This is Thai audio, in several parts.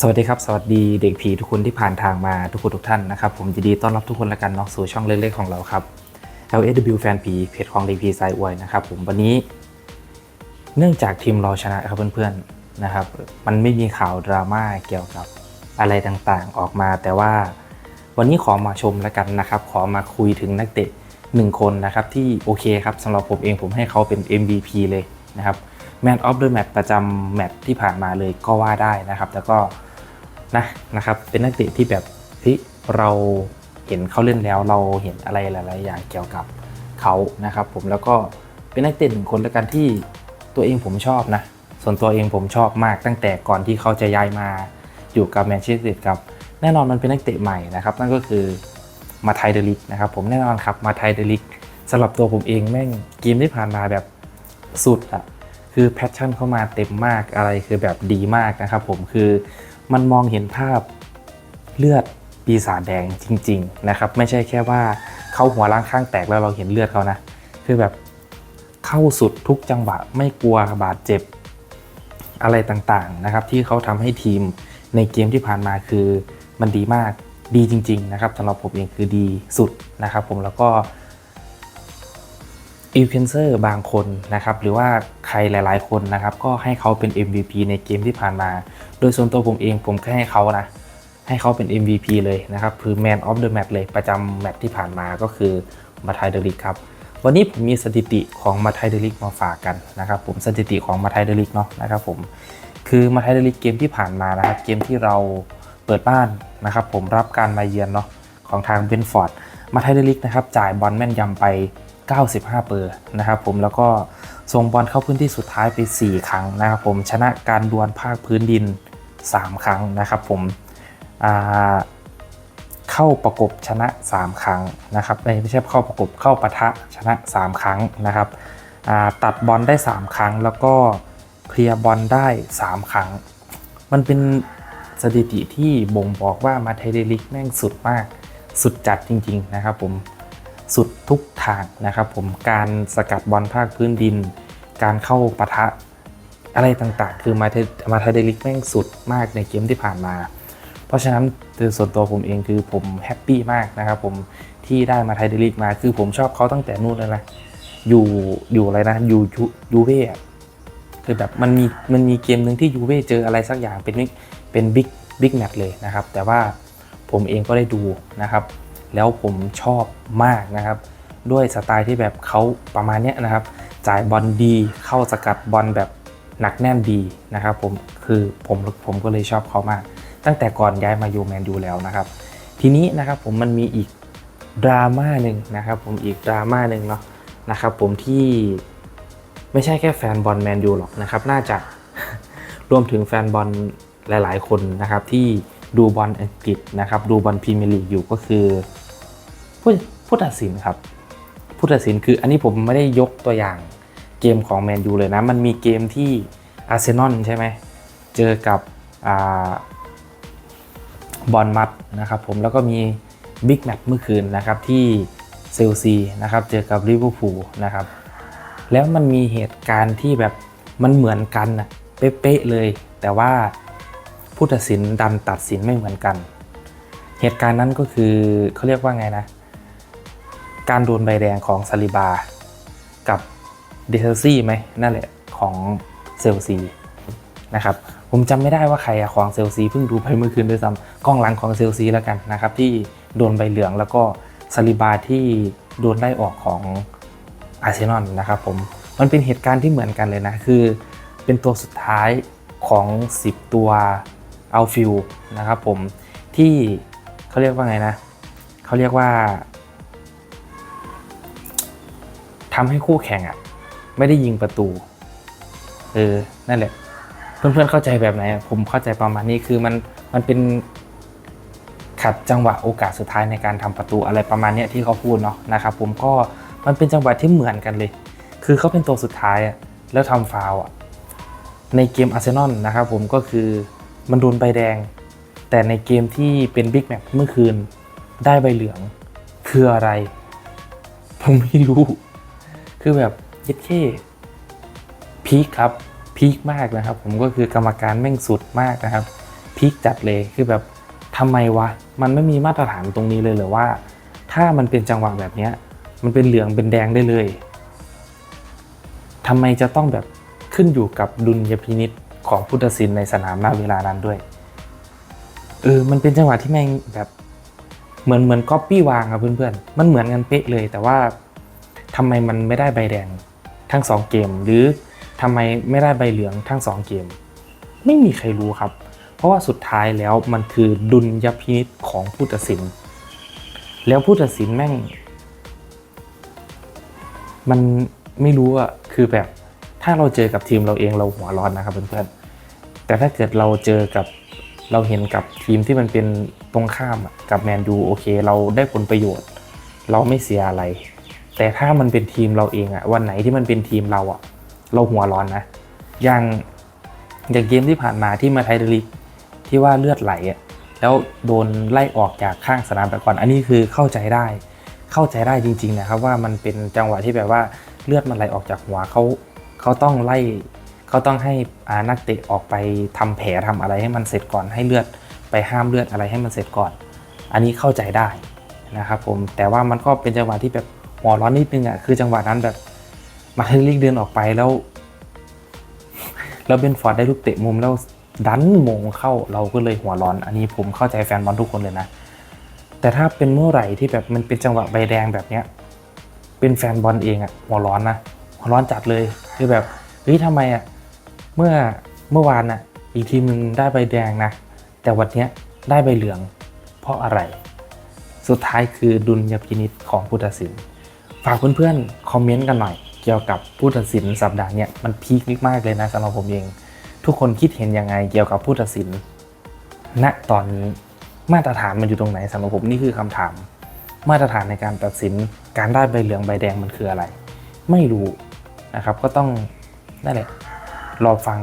สวัสดีครับ สวัสดีเด็กผีทุกคนที่ผ่านทางมาทุกคนทุกท่านนะครับ ผมยินดีต้อนรับทุกคนละกันเนาะสู่ช่องเล็กๆของเราครับ LSW แฟนผีเพจของเด็กผีสายอวยนะครับผมวันนี้ เนื่องจากทีมเราชนะครับเพื่อนๆนะครับ มันไม่มีข่าวดราม่าเกี่ยวกับอะไรต่างๆออกมา แต่ว่าวันนี้ขอมาชมแล้วกันนะครับ ขอมาคุยถึงนักเตะหนึ่งคนนะครับที่โอเคครับสำหรับผมเองผมให้เขาเป็น MVP เลยนะครับ Man of the Match ประจำแมตช์ที่ผ่านมาเลยก็ว่าได้นะครับ แล้วก็ นะนะครับเป็นนักเตะที่แบบเฮ้ยเราเห็นเขาเล่นแล้วเราเห็นอะไรหลาย ๆ อย่างเกี่ยวกับเขานะครับผมแล้วก็เป็นนักเตะหนึ่งคนแล้วกันที่ตัวเองผมชอบนะส่วนตัวเองผมชอบมากตั้งแต่ก่อนที่เขาจะย้ายมาอยู่กับแมนเชสเตอร์กับ แน่นอนมันเป็นนักเตะใหม่นะครับนั่นก็คือมาไทเดลิกนะครับผมแน่นอนครับมาไทเดลิกสำหรับตัวผมเองแม่งเกมที่ผ่านมาแบบสุดอะคือแพชชั่นเข้ามาเต็มมากอะไรคือแบบดีมากนะครับผมคือ มันมองเห็นภาพเลือดปีศาจแดงจริง ๆ นะครับ ไม่ใช่แค่ว่าเขาหัวล้างข้างแตกแล้วเราเห็นเลือดเขานะ คือแบบเข้าสุดทุกจังหวะไม่กลัวบาดเจ็บอะไรต่างๆนะครับ ที่เขาทำให้ทีมในเกมที่ผ่านมาคือมันดีมากดีจริง ๆ นะครับสำหรับผมเองคือดีสุดนะครับ ผมแล้วก็ อินฟลูเอนเซอร์บางคนนะครับหรือว่าใครหลายๆ คนนะครับก็ให้เขาเป็น MVP ในเกมที่ผ่านมา โดยส่วนตัวผมเองผมก็ให้เขานะให้เขาเป็น MVP เลยนะครับคือ Man of the Match เลยประจำแมตช์ที่ผ่านมาก็คือมาไทยเดลิกครับวันนี้ผมมีสถิติของมาไทยเดลิกมาฝากกันนะครับผมสถิติของมาไทยเดลิกเนาะนะครับผมคือมาไทยเดลิกเกมที่ผ่านมานะครับเกมที่เราเปิดบ้านนะครับผมรับการมาเยือนเนาะของทางเบนฟอร์ดมาไทยเดลิกนะครับจ่ายบอลแม่นยำไป 95 เปอร์นะครับผมแล้วก็ส่งบอลเข้าพื้นที่สุดท้ายไป 4 ครั้งนะครับผมชนะการดวลภาคพื้นดิน 3 ครั้งนะครับผมเข้าประกบชนะ 3 ครั้งนะครับไม่ใช่เข้าประกบเข้าปะทะชนะ 3 ครั้งนะครับตัดบอลได้ 3 ครั้ง แล้วก็เคลียร์บอลได้ 3 ครั้ง มันเป็นสถิติที่บ่งบอกว่ามาไทยเดลิกแม่งสุดมากสุดจัดจริง ๆ นะครับผม สุดทุกทางนะครับผมการสกัดบอลภาคพื้นดิน การเข้าปะทะอะไรต่างๆ คือมาเทมาไทยเดลิกแม่งสุดมากในเกมที่ผ่านมา เพราะฉะนั้นโดยส่วนตัวผมเองคือผมแฮปปี้มากนะครับผมที่ได้มาไทยเดลิกมาคือผมชอบเขาตั้งแต่นู่นเลยนะอยู่อยู่อะไรนะอยู่ยูยูเว่คือแบบมันมีมันมีเกมหนึ่งที่ยูเว่เจออะไรสักอย่างเป็นเป็นบิ๊กบิ๊กแมตช์เลยนะครับ แต่ว่าผมเองก็ได้ดูนะครับ แล้วผมชอบมากนะครับ ด้วยสไตล์ที่แบบเขาประมาณนี้นะครับ จ่ายบอลดีเข้าสกัดบอลแบบหนักแน่นดีนะครับผมคือผมผมก็เลยชอบเขามาก ตั้งแต่ก่อนย้ายมายูแมนยูแล้วนะครับ ทีนี้นะครับผมมันมีอีกดราม่าหนึ่งนะครับผมอีกดราม่าหนึ่งเนาะนะครับผมที่ไม่ใช่แค่แฟนบอลแมนยูหรอกนะครับ น่าจะรวมถึงแฟนบอลหลาย ๆ คนนะครับที่ดูบอลอังกฤษนะครับ ดูบอลพรีเมียร์ลีกอยู่ก็คือ ผู้ผู้ตัดสินครับผู้ตัดสินคืออันนี้ผมไม่ได้ยกตัวอย่างเกมของแมนยูเลยนะ มันมีเกมที่อาร์เซนอลใช่ไหมเจอกับอบอลมัดนะครับผมแล้วก็มีบิ๊กแมตช์เมื่อคืนนะครับที่เซลซีนะครับเจอกับลิเวอร์พูลนะครับแล้วมันมีเหตุการณ์ที่แบบมันเหมือนกันนะเป๊ะๆเลย แต่ว่าผู้ตัดสินดันตัดสินไม่เหมือนกัน เหตุการณ์นั้นก็คือเขาเรียกว่าไงนะ การโดนใบแดงของซาลิบา กับเดซซี่ไหมนั่นแหละของเซลซีนะครับผมจำไม่ได้ว่าใครอะของเซลซีเพิ่งดูไปเมื่อคืนด้วยซ้ำกล้องหลังของเซลซีแล้วกันนะครับที่โดนใบเหลืองแล้วก็ซาลิบาที่โดนไล่ออกของอาร์เซนอลนะครับผมมันเป็นเหตุการณ์ที่เหมือนกันเลยนะคือ เป็นตัวสุดท้ายของ 10 ตัวเอัลฟิลนะครับผมที่เขาเรียกว่าไงนะเขาเรียกว่า ทำให้คู่แข่งอะ ไม่ได้ยิงประตู เออ นั่นแหละ เพื่อนๆเข้าใจแบบไหนผมเข้าใจประมาณนี้คือมันมันเป็นขัดจังหวะโอกาสสุดท้ายในการทำประตูอะไรประมาณนี้ที่เขาพูดเนาะนะครับผมก็มันเป็นจังหวะที่เหมือนกันเลย คือเขาเป็นตัวสุดท้ายอะแล้วทำฟาวล์อะในเกมอาร์เซนอลนะครับผมก็คือมันโดนใบแดง แต่ในเกมที่เป็นบิ๊กแมตช์เมื่อคืนได้ใบเหลืองคืออะไร ผมไม่รู้ คือแบบย็ดเข้พีคครับพีคมากนะครับ ผมก็คือกรรมการแม่งสุดมากนะครับพีคจัดเลยคือแบบทำไมวะมันไม่มีมาตรฐานตรงนี้เลยหรือว่า ถ้ามันเป็นจังหวะแบบเนี้ย มันเป็นเหลืองเป็นแดงได้เลยทำไมจะต้องแบบขึ้นอยู่กับดุลยพินิษของผู้ตัดสินในสนามณเวลานั้นด้วยเออมันเป็นจังหวะที่แม่งแบบเหมือนเหมือนก๊อปปี้วางครับเพื่อนๆมันเหมือนกันเป๊ะเลยแต่ว่า ทำไมมันไม่ได้ใบแดงทั้งสองเกม หรือทำไมไม่ได้ใบเหลืองทั้งสองเกม ไม่มีใครรู้ครับ เพราะว่าสุดท้ายแล้วมันคือดุลยพินิษของผู้ตัดสิน แล้วผู้ตัดสินแม่ง มันไม่รู้อะคือแบบถ้าเราเจอกับทีมเราเองเราหัวร้อนนะครับเพื่อนๆแต่ถ้าเกิดเราเจอกับเราเห็นกับทีมที่มันเป็นตรงข้ามกับแมนยูโอเค เราได้ผลประโยชน์ เราไม่เสียอะไร แต่ถ้ามันเป็นทีมเราเองอะวันไหนที่มันเป็นทีมเราอะเราหัวร้อนนะ อย่างอย่างเกมที่ผ่านมาที่มาไทยลิกที่ว่าเลือดไหลอะแล้วโดนไล่ออกจากข้างสนามแต่ก่อน อันนี้คือเข้าใจได้ เข้าใจได้จริง ๆ นะครับ ว่ามันเป็นจังหวะที่แบบว่าเลือดมันไหลออกจากหัวเขาเขาต้องไล่เขาต้องให้นักเตะออกไปทำแผลทำอะไรให้มันเสร็จก่อนให้เลือดไปห้ามเลือดอะไรให้มันเสร็จก่อน อันนี้เข้าใจได้นะครับผมแต่ว่ามันก็เป็นจังหวะที่แบบ หัวร้อนนิดนึงอะคือจังหวะนั้นแบบมาเทลิกเดินออกไปแล้ว แล้วเบนฟอร์ดได้ลูกเตะมุมแล้วดันมงเข้าเราก็เลยหัวร้อน อันนี้ผมเข้าใจแฟนบอลทุกคนเลยนะ แต่ถ้าเป็นเมื่อไหร่ที่แบบมันเป็นจังหวะใบแดงแบบเนี้ยเป็นแฟนบอลเองอะหัวร้อนนะหัวร้อนจัดเลยคือแบบเฮ้ยทำไมอะเมื่อเมื่อวานอะอีกทีมหนึ่งได้ใบแดงนะ แต่วันเนี้ยได้ใบเหลือง เพราะอะไร สุดท้ายคือดุลยพินิษของผู้ตัดสิน ฝากเพื่อนๆคอมเมนต์กันหน่อยเกี่ยวกับผู้ตัดสินสัปดาห์เนี้ยมันพีคมากเลยนะสำหรับผมเอง ทุกคนคิดเห็นยังไงเกี่ยวกับผู้ตัดสินณตอนนี้มาตรฐานมันอยู่ตรงไหนสำหรับผมนี่คือคำถาม มาตรฐานในการตัดสินการได้ใบเหลืองใบแดงมันคืออะไร ไม่รู้นะครับก็ต้องนั่นแหละรอฟัง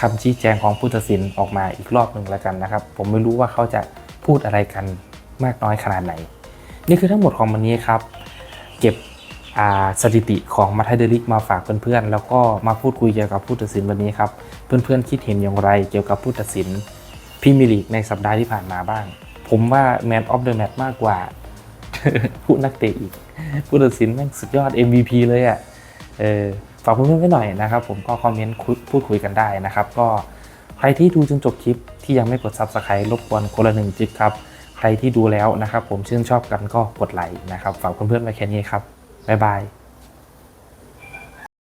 คำชี้แจงของผู้ตัดสินออกมาอีกรอบหนึ่งแล้วกันนะครับ ผมไม่รู้ว่าเขาจะพูดอะไรกันมากน้อยขนาดไหน นี่คือทั้งหมดของวันนี้ครับ เก็บสถิติของมาไทเดลิกมาฝากเพื่อนๆ แล้วก็มาพูดคุยเกี่ยวกับผู้ตัดสินวันนี้ครับ เพื่อนๆ คิดเห็นอย่างไรเกี่ยวกับผู้ตัดสินพรีเมียร์ลีกในสัปดาห์ที่ผ่านมาบ้าง ผมว่า Man of the Match มากกว่าผู้นักเตะอีก ผู้ตัดสินแม่งสุดยอด MVP เลยอะ่ะเออฝากเพื่อนๆไว้หน่อยนะครับ ผมก็คอมเมนต์พูดคุยกันได้นะครับ ก็ใครที่ดูจนจบคลิปที่ยังไม่กด Subscribe รบกวนคนละหนึ่งจิกครับ ใครที่ดูแล้วนะครับผมชื่นชอบกันก็กดไลค์นะครับฝากเพื่อนๆไว้แค่นี้ครับบ๊ายบาย